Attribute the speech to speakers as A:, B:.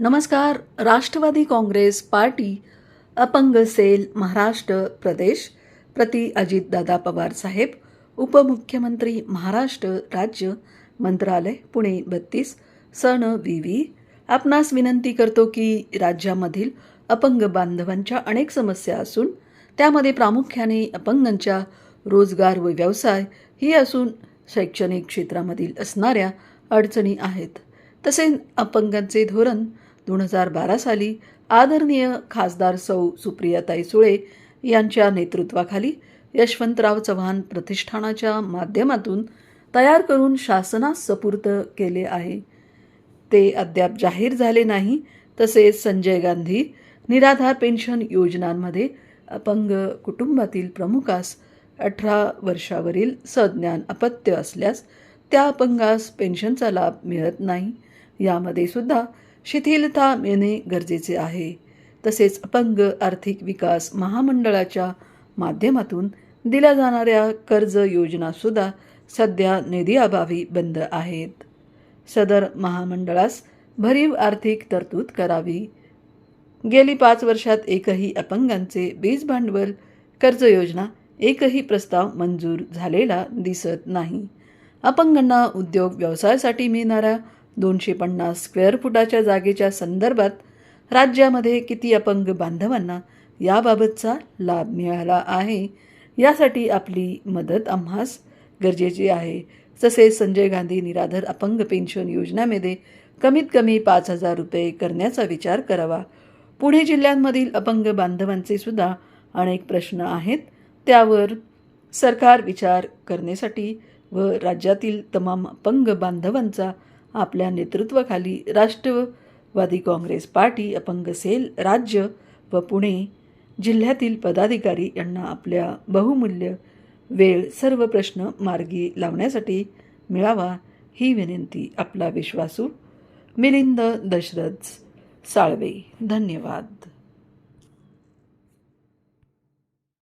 A: नमस्कार Rashtrawadi Congress party अपंग cell Maharashtra प्रदेश प्रति अजितदादा पवार साहेब उपमुख्यमंत्री महाराष्ट्र राज्य मंत्रालय पुणे बत्तीस सन व्ही व्ही. आपणास विनंती करतो की राज्यामधील अपंग बांधवांच्या अनेक समस्या असून त्यामध्ये प्रामुख्याने अपंगांच्या रोजगार व व्यवसाय ही असून शैक्षणिक क्षेत्रामधील असणाऱ्या अडचणी आहेत. तसेच अपंगांचे धोरण दोन हजार बारा साली आदरणीय खासदार सौ सुप्रियाताई सुळे यांच्या नेतृत्वाखाली यशवंतराव चव्हाण प्रतिष्ठानाच्या माध्यमातून तयार करून शासनास सपूर्त केले आहे. ते अद्याप जाहीर झाले नाही तसेच संजय गांधी निराधार पेन्शन योजनांमध्ये अपंग कुटुंबातील प्रमुखास अठरा वर्षावरील सज्ञान अपत्य असल्यास त्या अपंगास पेन्शनचा लाभ मिळत नाही. यामध्ये सुद्धा शिथिलता मिळणे गरजेचे आहे. तसेच अपंग आर्थिक विकास महामंडळाच्या माध्यमातून दिल्या जाणाऱ्या कर्ज योजनासुद्धा सध्या निधीअभावी बंद आहेत. सदर महामंडळास भरीव आर्थिक तरतूद करावी. गेली पाच वर्षात एकही अपंगांचे बीज भांडवल कर्ज योजना एकही प्रस्ताव मंजूर झालेला दिसत नाही. अपंगांना उद्योग व्यवसायासाठी मिळणाऱ्या दोनशे पन्नास स्क्वेअर फुटाच्या जागेच्या संदर्भात राज्यामध्ये किती अपंग बांधवांना याबाबतचा लाभ मिळाला आहे यासाठी आपली मदत आम्हास गरजेची आहे. तसेच संजय गांधी निराधार अपंग पेन्शन योजनेमध्ये कमीत कमी पाच हजार रुपये करण्याचा विचार करावा. पुणे जिल्ह्यांमधील अपंग बांधवांचे सुद्धा अनेक प्रश्न आहेत. त्यावर सरकार विचार करण्यासाठी व राज्यातील तमाम अपंग बांधवांचा आपल्या नेतृत्वाखाली राष्ट्रवादी काँग्रेस पार्टी अपंग सेल राज्य व पुणे जिल्ह्यातील पदाधिकारी यांना आपल्या बहुमूल्य वेळ सर्व प्रश्न मार्गी लावण्यासाठी मिळावा ही विनंती आपला विश्वासू मिलिंद दशरथ साळवे. धन्यवाद.